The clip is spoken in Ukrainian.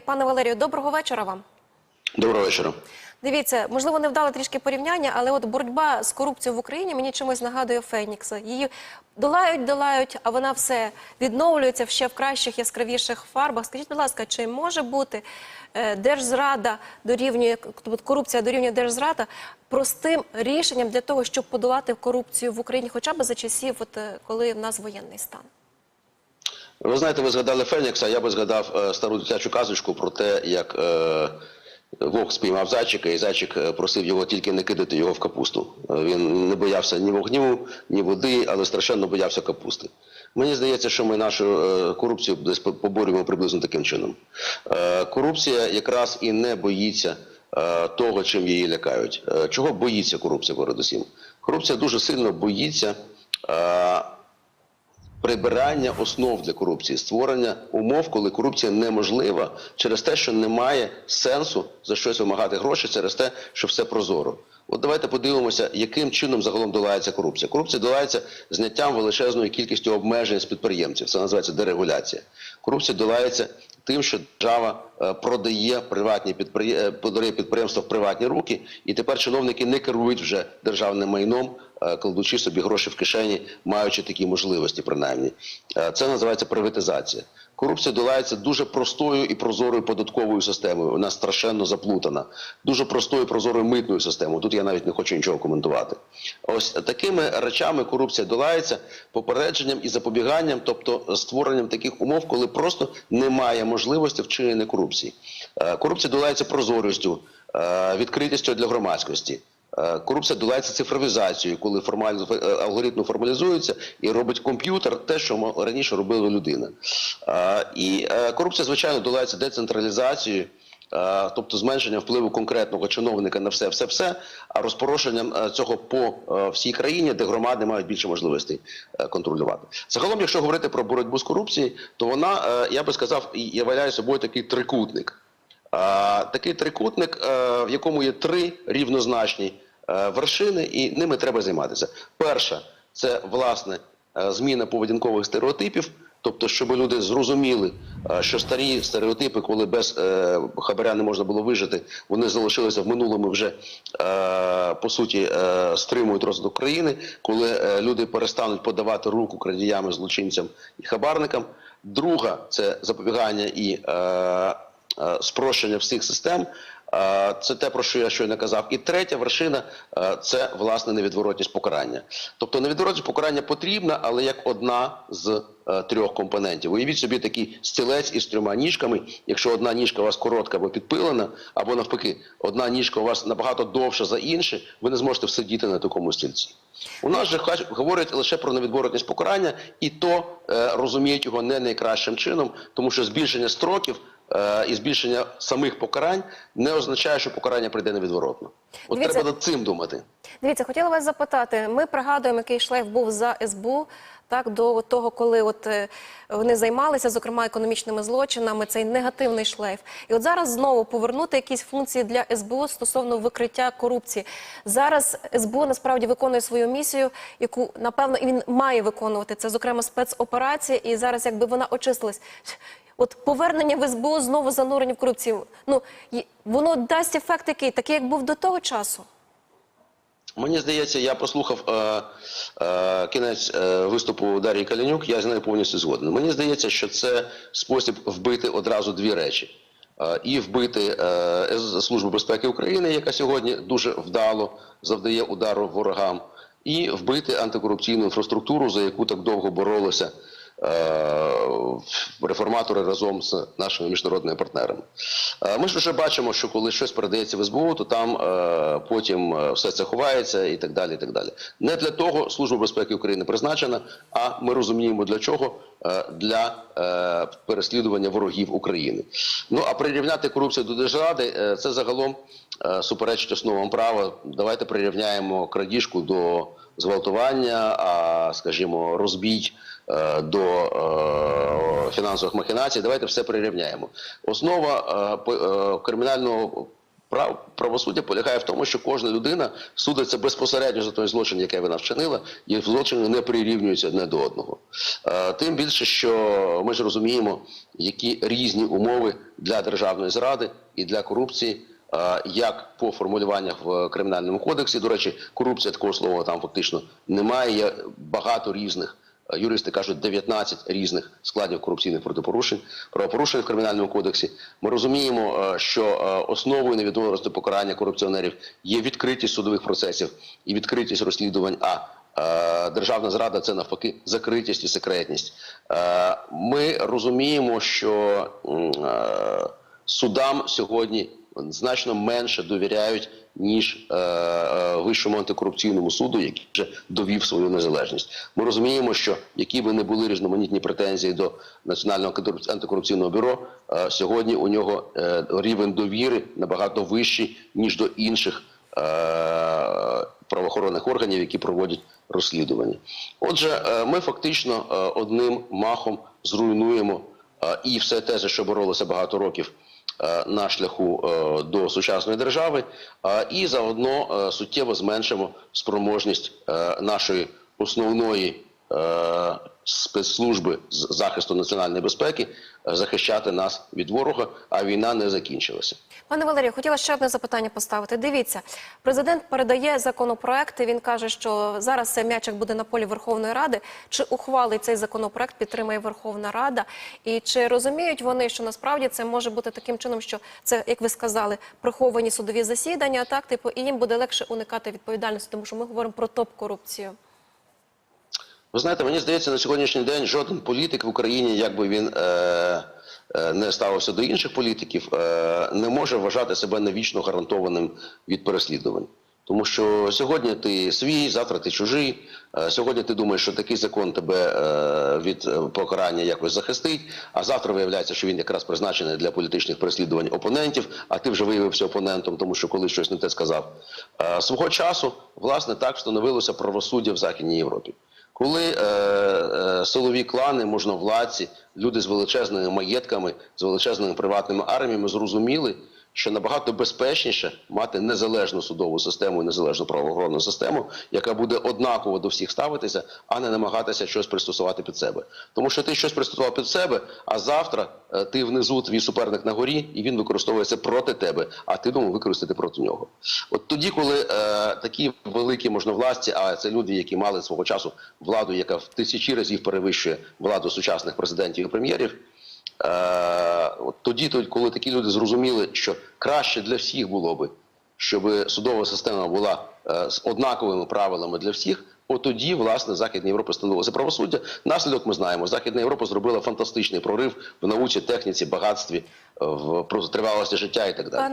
Пане Валерію, доброго вечора вам. Доброго вечора. Дивіться, можливо, не вдало трішки порівняння, але от боротьба з корупцією в Україні мені чимось нагадує Фенікса. Її долають, долають, а вона все відновлюється ще в кращих, яскравіших фарбах. Скажіть, будь ласка, чи може бути е, держзрада дорівнює корупція дорівнює держзрада простим рішенням для того, щоб подолати корупцію в Україні, хоча б за часів, от е, коли в нас воєнний стан? Ви знаєте, ви згадали Фенікса, я би згадав е, стару дитячу казочку про те, як е, вовк спіймав зайчика, і зайчик е, просив його тільки не кидати його в капусту. Він не боявся ні вогню, ні води, але страшенно боявся капусти. Мені здається, що ми нашу корупцію десь поборюємо приблизно таким чином. Корупція якраз і не боїться того, чим її лякають. Чого боїться корупція передусім? Корупція дуже сильно боїться. Прибирання основ для корупції, створення умов, коли корупція неможлива, через те, що немає сенсу за щось вимагати гроші, через те, що все прозоро. От давайте подивимося, яким чином загалом долається корупція. Корупція долається зняттям величезної кількості обмежень з підприємців. Це називається дерегуляція. Корупція долається тим, що держава продає приватні підприє... е, підприємства в приватні руки, і тепер чиновники не керують вже державним майном, е, кладучи собі гроші в кишені, маючи такі можливості, принаймні. Е, Це називається приватизація. Корупція долається дуже простою і прозорою податковою системою. Вона страшенно заплутана. Дуже простою і прозорою митною системою. Тут я навіть не хочу нічого коментувати. Ось такими речами корупція долається попередженням і запобіганням, тобто створенням таких умов, коли просто немає можливості вчинення корупції. Е, Корупція долається прозорістю, е, відкритістю для громадськості. Е, Корупція долається цифровізацією, коли формально е, алгоритми формалізуються і робить комп'ютер те, що раніше робила людина. Е, І корупція, звичайно, долається децентралізацією. Тобто зменшенням впливу конкретного чиновника на все, все, все, а розпорошенням цього по всій країні, де громади мають більше можливостей контролювати. Загалом, якщо говорити про боротьбу з корупцією, то вона, я би сказав, являє собою такий трикутник. Такий трикутник, в якому є три рівнозначні вершини, і ними треба займатися. Перша це власне е, зміна поведінкових стереотипів. Тобто, щоб люди зрозуміли, е, що старі стереотипи, коли без е, хабаря не можна було вижити, вони залишилися в минулому вже е, по суті е, стримують розвиток країни, коли е, люди перестануть подавати руку крадіям, злочинцям і хабарникам. Друга це запобігання і е, е, спрощення всіх систем. Це те, про що я щойно казав. І третя вершина це власне невідворотність покарання. Тобто невідворотність покарання потрібна, але як одна з е, трьох компонентів. Уявіть собі такий стілець із трьома ніжками. Якщо одна ніжка у вас коротка або підпилена, або навпаки, одна ніжка у вас набагато довша за інше, ви не зможете всидіти на такому стільці. У нас же говорять лише про невідворотність покарання, і то е, розуміють його не найкращим чином, тому що збільшення строків і збільшення самих покарань не означає, що покарання прийде невідворотно. От Дивіться- треба над цим думати. Дивіться, хотіла вас запитати. Ми пригадуємо, який шлейф був за СБУ. Так, до того, коли от е, вони займалися, зокрема, економічними злочинами, цей негативний шлейф. І от зараз знову повернути якісь функції для СБУ стосовно викриття корупції. Зараз СБУ насправді виконує свою місію, яку напевно він має виконувати. Це, зокрема, спецоперація, і зараз якби вона очистилась. От повернення в СБУ знову занурення в корупцію. Ну воно дасть ефект який, такий, як був до того часу. Мені здається, я послухав е, е, кінець е, виступу Дар'ї Калінюк, я з нею повністю згоден. Мені здається, що це спосіб вбити одразу дві речі. Е, і вбити е, Службу безпеки України, яка сьогодні дуже вдало завдає удару ворогам, і вбити антикорупційну інфраструктуру, за яку так довго боролися реформатори разом з нашими міжнародними партнерами. Е, Ми ж вже бачимо, що коли щось передається в СБУ, то там е, потім е, все це ховається і так далі. І так далі. Не для того Служба безпеки України призначена, а ми розуміємо для чого е, для е, переслідування ворогів України. Ну а прирівняти корупцію до держради е, це загалом е, суперечить основам права. Давайте прирівняємо крадіжку до зґвалтування, а скажімо, розбій е, до е, фінансових махінацій. Давайте все прирівняємо. Основа е, е, кримінального правосуддя полягає в тому, що кожна людина судиться безпосередньо за той злочин, який вона вчинила, і злочини не прирівнюються одне до одного. Е, Тим більше, що ми ж розуміємо, які різні умови для державної зради і для корупції. е, Як по формулюваннях в кримінальному кодексі, до речі, корупція такого слова там фактично немає. Є багато різних Е, Юристи кажуть 19 різних складів корупційних протипорушень, правопорушень в кримінальному кодексі. Ми розуміємо, е, що е, основою невідворотності покарання корупціонерів є відкритість судових процесів і відкритість розслідувань. А е, державна зрада це навпаки закритість і секретність. Е, Ми розуміємо, що е, судам сьогодні значно менше довіряють ніж е, е, вищому антикорупційному суду, який вже довів свою незалежність. Ми розуміємо, що які би не були різноманітні претензії до національного антикорупці- антикорупційного бюро, е, сьогодні у нього е, рівень довіри набагато вищий ніж до інших е, правоохоронних органів, які проводять розслідування. Отже, е, ми фактично е, одним махом зруйнуємо і все те, за що боролося багато років на шляху е, до сучасної держави, е, і заодно е, суттєво зменшимо спроможність е, нашої основної е, спецслужби з захисту національної безпеки е, захищати нас від ворога, а війна не закінчилася. Пане Валерію, хотіла ще одне запитання поставити. Дивіться, президент передає законопроекти. Він каже, що зараз м'ячик буде на полі Верховної Ради. Чи ухвалить цей законопроект, підтримає Верховна Рада? І чи розуміють вони, що насправді це може бути таким чином, що це, як ви сказали, приховані судові засідання, так типу, і їм буде легше уникати відповідальності, тому що ми говоримо про топ-корупцію. Ви знаєте, мені здається, на сьогоднішній день жоден політик в Україні, як би він е, е, не ставився до інших політиків, е, не може вважати себе навічно гарантованим від переслідувань. Тому що сьогодні ти свій, завтра ти чужий. е, Сьогодні ти думаєш, що такий закон тебе е, від покарання якось захистить, а завтра виявляється, що він якраз призначений для політичних переслідувань опонентів, а ти вже виявився опонентом, тому що колись щось не те сказав. Свого часу, власне, так встановилося правосуддя в Західній Європі. Коли е, е, силові клани, можновладці, люди з величезними маєтками, з величезними приватними арміями зрозуміли, що набагато безпечніше мати незалежну судову систему і незалежну правоохоронну систему, яка буде однаково до всіх ставитися, а не намагатися щось пристосувати під себе. Тому що ти щось пристосував під себе, а завтра е, ти внизу твій суперник на горі, і він використовує це проти тебе, а ти думав використати проти нього. От тоді, коли е, такі великі можновласті, а це люди, які мали свого часу владу, яка в тисячі разів перевищує владу сучасних президентів і прем'єрів. Е, от тоді, коли такі люди зрозуміли, що краще для всіх було би, щоб судова система була е, з однаковими правилами для всіх. От тоді, власне, Західна Європа становилася правосуддя. Наслідок ми знаємо. Західна Європа зробила фантастичний прорив в науці, техніці, багатстві, в тривалості життя і так далі.